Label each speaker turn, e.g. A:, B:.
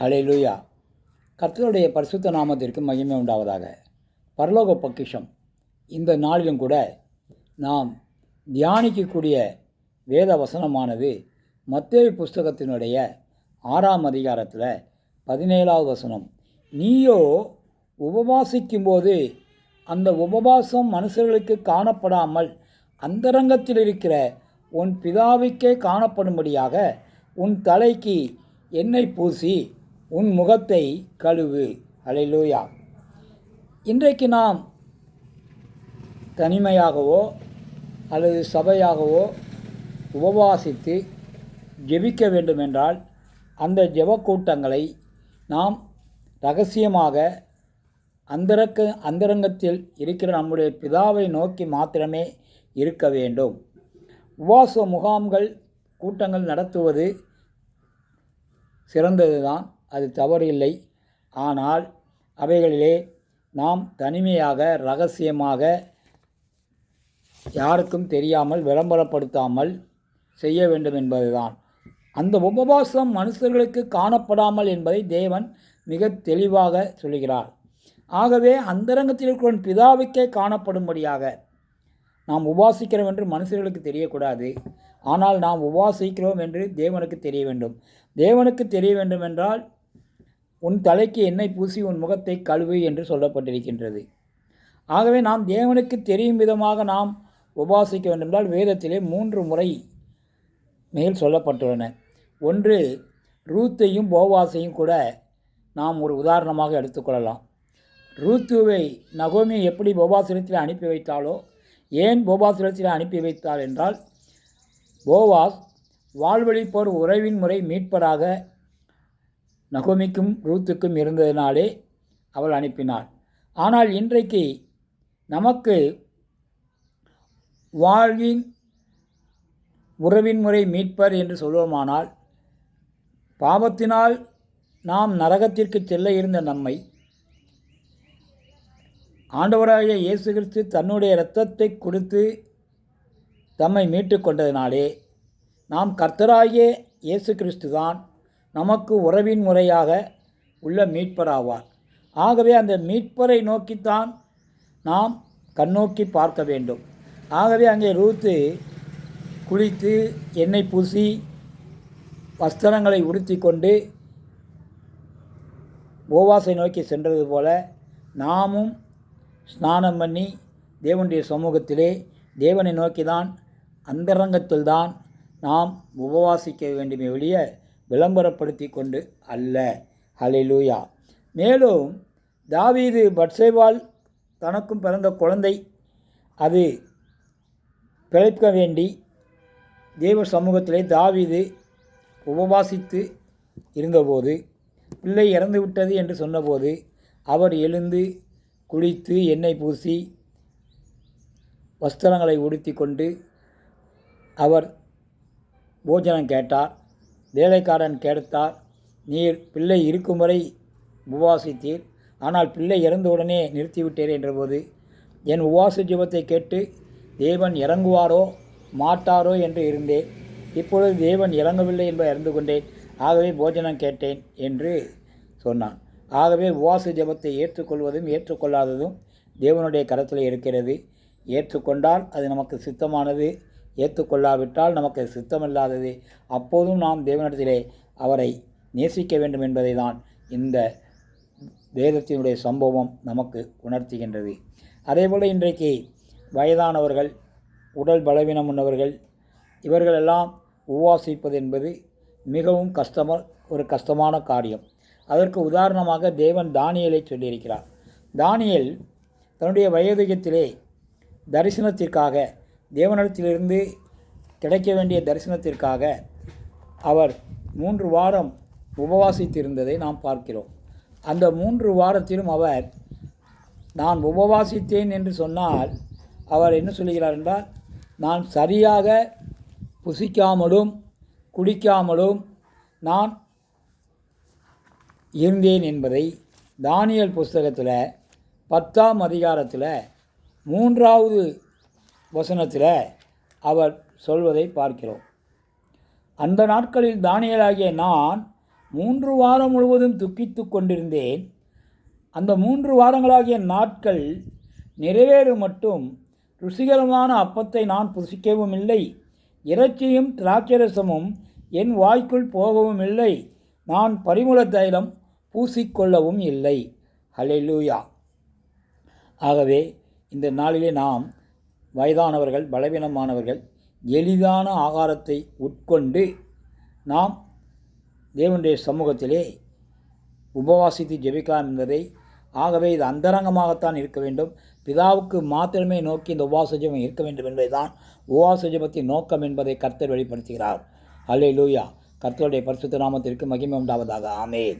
A: ஹலே லூயா கர்த்தருடைய பரிசுத்த நாமத்திற்கு மகிமை உண்டாவதாக. பரலோக பொக்கிஷம். இந்த நாளிலும் கூட நாம் தியானிக்கக்கூடிய வேத வசனமானது மத்திய புஸ்தகத்தினுடைய ஆறாம் அதிகாரத்தில் பதினேழாவது வசனம். நீயோ உபவாசிக்கும்போது அந்த உபவாசம் மனுஷர்களுக்கு காணப்படாமல் அந்தரங்கத்தில் இருக்கிற உன் பிதாவுக்கே காணப்படும்படியாக உன் தலைக்கு எண்ணெய் பூசி உன் முகத்தை கழுவு. அலையிலூயா இன்றைக்கு நாம் தனிமையாகவோ அல்லது சபையாகவோ உபவாசித்து ஜெபிக்க வேண்டுமென்றால் அந்த ஜெபக்கூட்டங்களை நாம் ரகசியமாக அந்தரக்க அந்தரங்கத்தில் இருக்கிற நம்முடைய பிதாவை நோக்கி மாத்திரமே இருக்க வேண்டும். உபவாச முகாம்கள் கூட்டங்கள் நடத்துவது சிறந்தது தான் அது தவறு இல்லை ஆனால் அவைகளிலே நாம் தனிமையாக ரகசியமாக யாருக்கும் தெரியாமல் விளம்பரப்படுத்தாமல் செய்ய வேண்டும் என்பதுதான். அந்த உபவாசம் மனுஷர்களுக்கு காணப்படாமல் என்பதை தேவன் மிக தெளிவாக சொல்கிறார். ஆகவே அந்தரங்கத்தில் இருக்கிற பிதாவுக்கே காணப்படும்படியாக நாம் உபாசிக்கிறோம் என்று மனுஷர்களுக்கு தெரியக்கூடாது. ஆனால் நாம் உபாசிக்கிறோம் என்று தேவனுக்கு தெரிய வேண்டும். தேவனுக்கு தெரிய வேண்டும் என்றால் உன் தலைக்கு எண்ணெய் பூசி உன் முகத்தை கழுவு என்று சொல்லப்பட்டிருக்கின்றது. ஆகவே நாம் தேவனுக்கு தெரியும் விதமாக நாம் உபாசிக்க வேண்டுமென்றால் வேதத்திலே மூன்று முறை மேல் சொல்லப்பட்டுள்ளன. ஒன்று ரூத்தையும் போவாசையும் கூட நாம் ஒரு உதாரணமாக எடுத்துக்கொள்ளலாம் ரூத்துவை நகோமியை எப்படி போபாசிரத்தில் அனுப்பி வைத்தாலோ ஏன் போபாசிரத்தில் அனுப்பி வைத்தாள் என்றால் போவாஸ் வாழ்வழிப்போர் உறவின் முறை மீட்பராக நகோமிக்கும் ரூத்துக்கும் இருந்ததினாலே அவள் அனுப்பினாள். ஆனால் இன்றைக்கு நமக்கு வாழ்வின் உறவின் முறை மீட்பர் என்று சொல்வோமானால் பாவத்தினால் நாம் நரகத்திற்கு செல்ல இருந்த நம்மை ஆண்டவராகிய இயேசு கிறிஸ்து தன்னுடைய இரத்தத்தை கொடுத்து தம்மை மீட்டு கொண்டதினாலே நாம் கர்த்தராகிய இயேசு கிறிஸ்து தான் நமக்கு உறவின் முறையாக உள்ள மீட்பராவார். ஆகவே அந்த மீட்பரை நோக்கித்தான் நாம் கண்ணோக்கி பார்க்க வேண்டும். ஆகவே அங்கே ரூத்து குளித்து எண்ணெய் பூசி வஸ்திரங்களை உடுத்தி கொண்டு ஓவாசை நோக்கி சென்றது போல நாமும் ஸ்நானம் பண்ணி தேவனுடைய சமூகத்திலே தேவனை நோக்கி தான் அந்தரங்கத்தில் தான் நாம் உபவாசிக்க வேண்டுமே வெளிய விளம்பரப்படுத்தி கொண்டு அல்ல. ஹலிலூயா மேலும் தாவீது பட்சேவால் தனக்கும் பிறந்த குழந்தை அது பிழைக்க வேண்டி தேவ சமூகத்திலே தாவீது உபவாசித்து இருந்தபோது பிள்ளை இறந்து விட்டது என்று சொன்னபோது அவர் எழுந்து குளித்து எண்ணெய் பூசி வஸ்திரங்களை உடுத்தி கொண்டு அவர் போஜனம் கேட்டார். வேலைக்காரன் கேட்டார் நீர் பிள்ளை இருக்கும் வரை உபவாசித்தீர். ஆனால் பிள்ளை இறந்தவுடனே நிறுத்திவிட்டீர் என்றபோது என் உபவாச ஜெபத்தை கேட்டு தேவன் இறங்குவாரோ மாட்டாரோ என்று இருந்தேன். இப்பொழுது தேவன் இறங்கவில்லை என்பதை அறிந்து கொண்டேன். ஆகவே போஜனம் கேட்டேன் என்று சொன்னான். ஆகவே உபவாச ஜெபத்தை ஏற்றுக்கொள்வதும் ஏற்றுக்கொள்ளாததும் தேவனுடைய கரத்தில் இருக்கிறது. ஏற்றுக்கொண்டால் அது நமக்கு சித்தமானது. ஏற்றுக்கொள்ளாவிட்டால் நமக்கு சித்தமில்லாதது. அப்போதும் நாம் தேவனிடத்திலே அவரை நேசிக்க வேண்டும் என்பதை தான் இந்த வேதத்தினுடைய சம்பவம் நமக்கு உணர்த்துகின்றது. அதேபோல் இன்றைக்கு வயதானவர்கள் உடல் பலவீனம் உள்ளவர்கள் இவர்களெல்லாம் உவாசிப்பது என்பது மிகவும் கஷ்டம ஒரு கஷ்டமான காரியம். அதற்கு உதாரணமாக தேவன் தானியலை சொல்லியிருக்கிறார். தானியல் தன்னுடைய வயோதிகத்திலே தரிசனத்திற்காக தேவனிடத்திலிருந்து கிடைக்க வேண்டிய தரிசனத்திற்காக அவர் மூன்று வாரம் உபவாசித்திருந்ததை நாம் பார்க்கிறோம். அந்த மூன்று வாரத்திலும் அவர் நான் உபவாசித்தேன் என்று சொன்னால் அவர் என்ன சொல்கிறார் என்றால் நான் சரியாக புசிக்காமலும் குடிக்காமலும் நான் இருந்தேன் என்பதை தானியல் புஸ்தகத்தில் பத்தாம் அதிகாரத்தில் மூன்றாவது வசனத்தில் அவர் சொல்வதை பார்க்கிறோம். அந்த நாட்களில் தானியலாகிய நான் மூன்று வாரம் முழுவதும் துக்கித்து கொண்டிருந்தேன். அந்த மூன்று வாரங்களாகிய நாட்கள் நிறைவேறும் மட்டும் ருசிகரமான அப்பத்தை நான் புசிக்கவும் இல்லை. இறைச்சியும் திராட்சரசமும் என் வாய்க்குள் போகவும் இல்லை. நான் பரிமள தைலம் பூசிக்கொள்ளவும் இல்லை. ஹalleluya. ஆகவே இந்த நாளிலே நாம் வயதானவர்கள் பலவீனமானவர்கள் எளிதான ஆகாரத்தை உட்கொண்டு நாம் தேவனுடைய சமூகத்திலே உபவாசித்து ஜெபிக்கலாம் என்பதை ஆகவே இது அந்தரங்கமாகத்தான் இருக்க வேண்டும். பிதாவுக்கு மாத்திரமே நோக்கி இந்த உபவாச ஜெபம் இருக்க வேண்டும் என்பதுதான் உபவாச ஜெபத்தின் நோக்கம் என்பதை கர்த்தர் வெளிப்படுத்துகிறார். அல்லே லூயா கர்த்தருடைய பரிசுத்த நாமத்திற்கு மகிமை உண்டாவதாக. ஆமேன்.